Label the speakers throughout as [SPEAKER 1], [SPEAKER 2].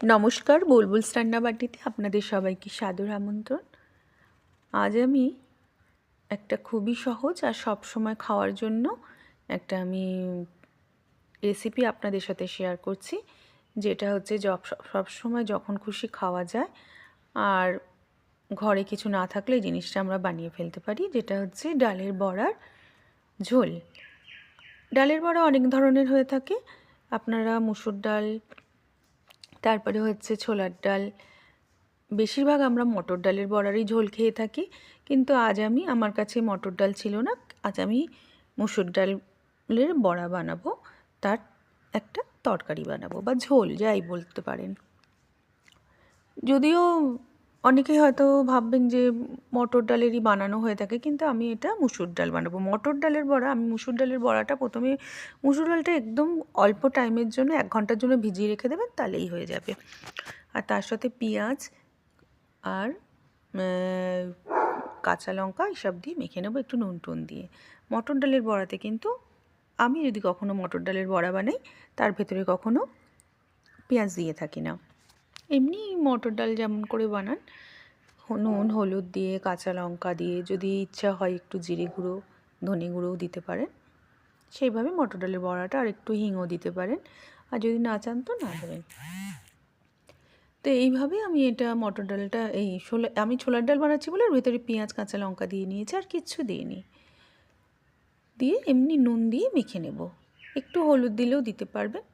[SPEAKER 1] নমস্কার, বুলবুল রান্নাবাটিতে আপনাদের সবাইকে সাদর আমন্ত্রণ। আজ আমি একটা খুবই সহজ আর সব সময় খাওয়ার জন্য একটা আমি রেসিপি আপনাদের সাথে শেয়ার করছি, যেটা হচ্ছে সব সময় যখন খুশি খাওয়া যায় আর ঘরে কিছু না থাকলে জিনিসটা আমরা বানিয়ে ফেলতে পারি, যেটা হচ্ছে ডালের বড়ার ঝোল। ডালের বড়া অনেক ধরনের হয়ে থাকে। আপনারা মুসুর ডাল তারপরে হচ্ছে ছোলার ডাল। বেশিরভাগ আমরা মটর ডালের বড়ারই ঝোল খেয়ে থাকি, কিন্তু আজ আমি, আমার কাছে মটর ডাল ছিল না, আজ আমি মুসুর ডালের বড়া বানাবো, তার একটা তরকারি বানাবো, বা ঝোল যাই বলতে পারেন। যদিও অনেকে হয়তো ভাববেন যে মটর ডালেরই বানানো হয়ে থাকে, কিন্তু আমি এটা মুসুর ডাল বানাবো। মটর ডালের বড়া, আমি মুসুর ডালের বড়াটা প্রথমে, মুসুর ডালটা একদম অল্প টাইমের জন্য, এক ঘণ্টার জন্য ভিজিয়ে রেখে দেবেন, তাহলেই হয়ে যাবে। আর তার সাথে পেঁয়াজ আর কাঁচা লঙ্কা এসব দিয়ে মেখে নেব একটু নুন টুন দিয়ে। মটর ডালের বড়াতে কিন্তু আমি যদি কখনো মটর ডালের বড়া বানাই, তার ভেতরে কখনো পেঁয়াজ দিয়ে থাকি না। এমনি মটর ডাল যেমন করে বানান। নুন হলুদ দিয়ে কাঁচা লঙ্কা দিয়ে যদি ইচ্ছা হয় একটু জিরে গুঁড়ো ধনে গুঁড়োও দিতে পারেন। সেইভাবে মটর ডালের বড়াটা আর একটু হিংও দিতে পারেন। আর যদি না চান তো না দেবেন। তো এইভাবে আমি এটা মটর ডালটা এই ছোলা আমি ছোলার ডাল বানাচ্ছি বলে ভেতরে পেঁয়াজ কাঁচা লঙ্কা দিয়ে নিয়েছি আর কিচ্ছু দিইনি। দিয়ে এমনি নুন দিয়ে মেখে নেব। একটু হলুদ দিলেও দিতে পারবেন।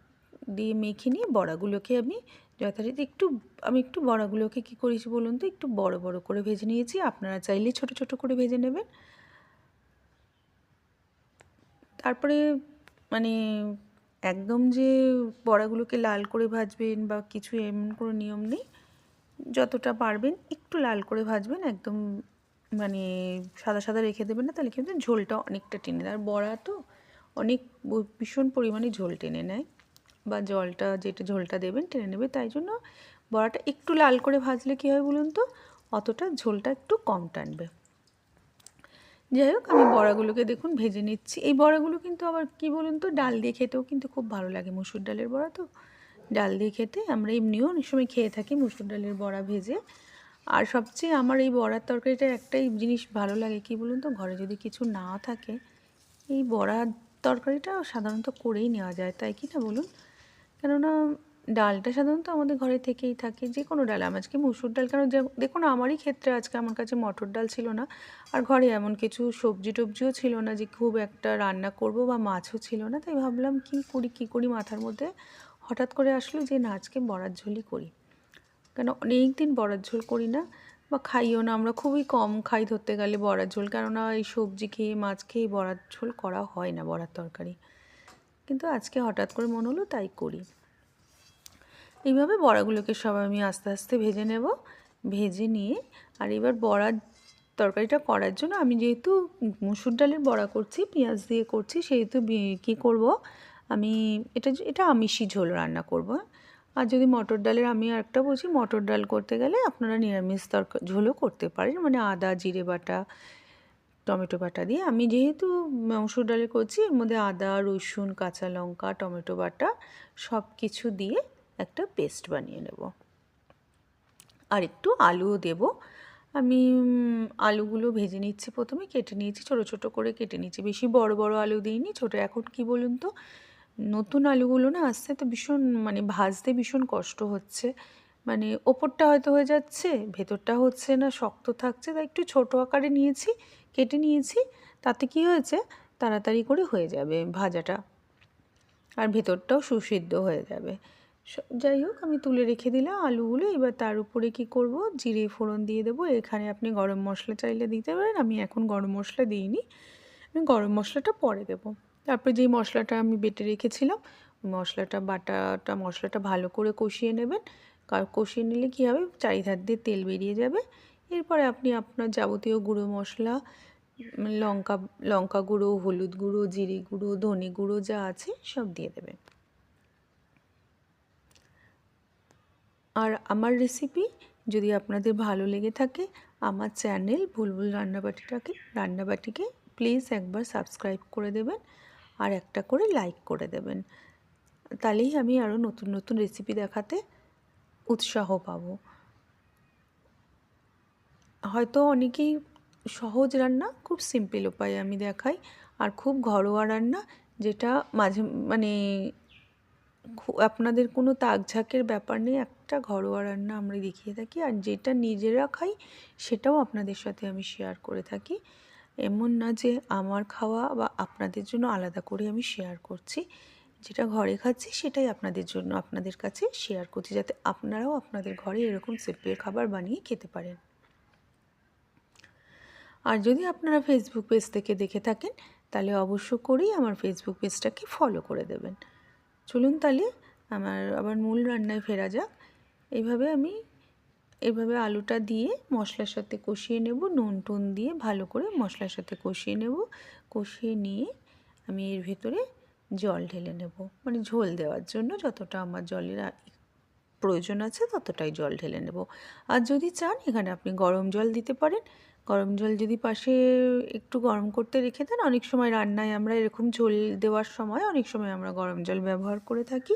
[SPEAKER 1] দিয়ে মেখে নিয়ে বড়াগুলোকে আমি যথারীতি একটু, আমি একটু বড়াগুলোকে কী করেছি বলুন তো? একটু বড় বড় করে ভেজে নিয়েছি। আপনারা চাইলে ছোট ছোট করে ভেজে নেবেন। তারপরে মানে একদম যে বড়াগুলোকে লাল করে ভাজবেন বা কিছু এমন কোনো নিয়ম নেই, যতটা পারবেন একটু লাল করে ভাজবেন, একদম মানে সাদা সাদা রেখে দেবেন না, তাহলে কিন্তু ঝোলটা অনেকটা টেনে আর বড়া তো অনেক ভীষণ পরিমাণে ঝোল টেনে নেয়। বা জলটা যেটা ঝোলটা দেবেন টেনে নেবে, তাই জন্য বড়াটা একটু লাল করে ভাজলে কী হয় বলুন তো? অতটা ঝোলটা একটু কম টানবে। যাই হোক, আমি বড়াগুলোকে দেখুন ভেজে নিচ্ছি। এই বড়াগুলো কিন্তু আবার কি বলুন তো, ডাল দিয়ে খেতেও কিন্তু খুব ভালো লাগে মুসুর ডালের বড়া তো। ডাল দিয়ে খেতে আমরা এমনিও অনেক সময় খেয়ে থাকি মুসুর ডালের বড়া ভেজে। আর সবচেয়ে আমার এই বড়ার তরকারিটা একটাই জিনিস ভালো লাগে কি বলুন তো, ঘরে যদি কিছু না থাকে, এই বড়ার তরকারিটা সাধারণত করেই নেওয়া যায়, তাই কি না বলুন? কেননা ডালটা সাধারণত আমাদের ঘরে থেকেই থাকে যে কোনো ডাল, আমি আজকে মুসুর ডাল, কেন দেখুন আমারই ক্ষেত্রে আজকে আমার কাছে মটর ডাল ছিল না, আর ঘরে এমন কিছু সবজি টবজিও ছিল না যে খুব একটা রান্না করব বা মাছও ছিল না, তাই ভাবলাম কি করি কি করি মাথার মধ্যে হঠাৎ করে আসলো যে না, আজকে বড়ার ঝোলই করি। কেন অনেক দিন বড়ার ঝোল করি না বা খাইও না, আমরা খুবই কম খাই ধরতে গেলে বড়ার ঝোল, কেননা এই সবজি খেয়ে, মাছ খেয়ে বড়ার ঝোল করা হয় না, বড়ার তরকারি। কিন্তু আজকে হঠাৎ করে মনে হলো তাই করি। এইভাবে বড়াগুলোকে সব আমি আস্তে আস্তে ভেজে নেব। ভেজে নিয়ে আর এবার বড়ার তরকারিটা করার জন্য আমি যেহেতু মুসুর ডালের বড়া করছি, পেঁয়াজ দিয়ে করছি, সেহেতু কী করব? আমি এটা এটা আমিষি ঝোল রান্না করব। আর যদি মটর ডালের আমি আরেকটা বলছি, মটর ডাল করতে গেলে আপনারা নিরামিষ তরকারি ঝোলও করতে পারেন। মানে আদা, জিরে বাটা টমেটো বাটা দিয়ে। আমি যেহেতু মসুর ডালে করছি, এর মধ্যে আদা, রসুন, কাঁচা লঙ্কা, টমেটো বাটা সব কিছু দিয়ে একটা পেস্ট বানিয়ে নেব। আর একটু আলুও দেব। আমি আলুগুলো ভেজে নিচ্ছি প্রথমে, কেটে নিয়েছি, ছোট ছোট করে কেটে নিচ্ছি। বেশি বড় বড় আলু দিইনি, ছোট এখন কি বলুন তো? নতুন আলুগুলো না আসতে তো ভীষণ মানে ভাজতে ভীষণ কষ্ট হচ্ছে। মানে ওপরটা হয়তো হয়ে যাচ্ছে, ভেতরটা হচ্ছে না, শক্ত থাকছে, তাই একটু ছোটো আকারে নিয়েছি, কেটে নিয়েছি, তাতে কি হয়েছে? তাড়াতাড়ি করে হয়ে যাবে ভাজাটা। আর ভেতরটাও সুসিদ্ধ হয়ে যাবে। যাই হোক, আমি তুলে রেখে দিলাম আলুগুলো, এবার তার উপরে কি করব? জিরে ফোড়ন দিয়ে দেবো। এখানে আপনি গরম মশলা চাইলে দিতে পারেন, আমি এখন গরম মশলা দিইনি। আমি গরম মশলাটা পরে দেবো। তারপরে যেই মশলাটা আমি বেটে রেখেছিলাম, মশলাটা, বাটাটা, মশলাটা ভালো করে কষিয়ে নেবেন। কষিয়ে নিলে কী হবে? চারিধার দিয়ে তেল বেরিয়ে যাবে। এরপরে আপনি আপনার যাবতীয় গুঁড়ো মশলা লঙ্কা লঙ্কা গুঁড়ো, হলুদ গুঁড়ো, জিরে গুঁড়ো, ধনে গুঁড়ো যা আছে সব দিয়ে দেবেন। আর আমার রেসিপি যদি আপনাদের ভালো লেগে থাকে, আমার চ্যানেল ভুলভুল রান্নাবাটিটাকে, রান্নাবাটিকে প্লিজ একবার সাবস্ক্রাইব করে দেবেন আর একটা করে লাইক করে দেবেন। তাহলেই আমি আরও নতুন নতুন রেসিপি দেখাতে উৎসাহ পাব। হয়তো অনেকেই সহজ রান্না খুব সিম্পল উপায়ে আমি দেখাই, আর খুব ঘরোয়া রান্না যেটা মাঝে মানে আপনাদের কোনো তাকঝাকের ব্যাপার নেই, একটা ঘরোয়া রান্না আমরা দেখিয়ে থাকি, আর যেটা নিজেরা খাই সেটাও আপনাদের সাথে আমি শেয়ার করে থাকি। এমন না যে আমার খাওয়া বা আপনাদের জন্য আলাদা করে আমি শেয়ার করছি। যেটা ঘরে খাচ্ছি সেটাই আপনাদের জন্য আপনাদের কাছে শেয়ার করছি যাতে আপনারাও আপনাদের ঘরে এরকম সিম্পল খাবার বানিয়ে খেতে পারেন। আর যদি আপনারা ফেসবুক পেজ থেকে দেখে থাকেন, তাহলে অবশ্য করেই আমার ফেসবুক পেজটাকে ফলো করে দেবেন। চলুন তাহলে আমার আবার মূল রান্নায় ফেরা যাক। এইভাবে আমি, এভাবে আলুটা দিয়ে মশলার সাথে কষিয়ে নেব, নুন টুন দিয়ে ভালো করে মশলার সাথে কষিয়ে নেব। কষিয়ে নিয়ে আমি এর ভেতরে জল ঢেলে নেব। মানে ঝোল দেওয়ার জন্য যতটা আমার জলের প্রয়োজন আছে ততটাই জল ঢেলে নেব। আর যদি চান, এখানে আপনি গরম জল দিতে পারেন। গরম জল যদি পাশে একটু গরম করতে রেখে দেন, অনেক সময় রান্নায় আমরা এরকম ঝোল দেওয়ার সময় অনেক সময় আমরা গরম জল ব্যবহার করে থাকি।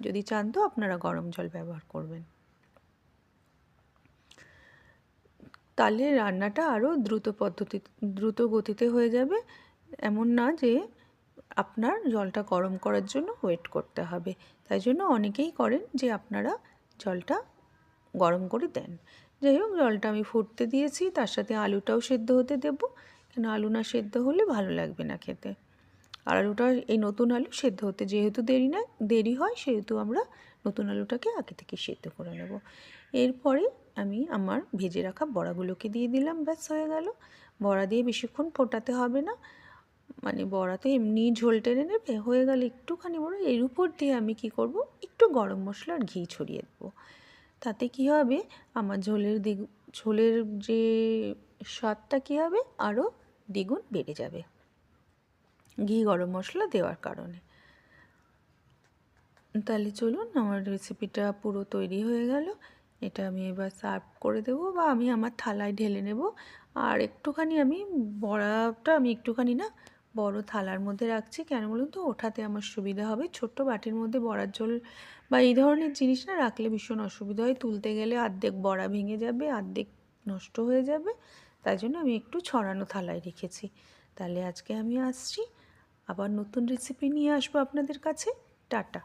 [SPEAKER 1] যদি চান তো আপনারা গরম জল ব্যবহার করবেন। তাহলে রান্নাটা আরও দ্রুত পদ্ধতি, দ্রুত গতিতে হয়ে যাবে। এমন না যে আপনার জলটা গরম করার জন্য ওয়েট করতে হবে। তাই জন্য অনেকেই করেন যে আপনারা জলটা গরম করে দেন। যাই হোক, জলটা আমি ফুটতে দিয়েছি, তার সাথে আলুটাও সেদ্ধ হতে দেব। কেন আলু না সেদ্ধ হলে ভালো লাগবে না খেতে। আর আলুটা, এই নতুন আলু সেদ্ধ হতে যেহেতু দেরি না, দেরি হয়, সেহেতু আমরা নতুন আলুটাকে আগে থেকে সেদ্ধ করে নেব। এরপরে আমি আমার ভেজে রাখা বড়াগুলোকে দিয়ে দিলাম, ব্যাস হয়ে গেল। বড়া দিয়ে বেশিক্ষণ ফোটাতে হবে না। মানে বড়া তো এমনি ঝোল টেনে নেবে, হয়ে গেল একটুখানি বড় এর উপর দিয়ে আমি কি করব? একটু গরম মশলা আর ঘি ছড়িয়ে দেবো। তাতে কি হবে? আমার ঝোলের দিগ, ঝোলের যে স্বাদটা কী হবে? আরও দ্বিগুণ বেড়ে যাবে। ঘি গরম মশলা দেওয়ার কারণে। তাহলে চলুন, আমার রেসিপিটা পুরো তৈরি হয়ে গেল। এটা আমি এবার সার্ভ করে দেব বা আমি আমার থালায় ঢেলে নেব। আর একটুখানি আমি বড়াটা আমি একটুখানি না বড় থালার মধ্যে রাখছি। কেন বলুন তো? ওঠাতে আমার সুবিধা হবে। ছোট্ট বাটির মধ্যে বড়ার জল বা এই ধরনের জিনিস না রাখলে ভীষণ অসুবিধা হয়। তুলতে গেলে অর্ধেক বড়া ভেঙে যাবে, আর্ধেক নষ্ট হয়ে যাবে। তাই জন্য আমি একটু ছড়ানো থালায় রেখেছি। তাহলে আজকে আমি আসছি। আবার নতুন রেসিপি নিয়ে আসব আপনাদের কাছে। টাটা।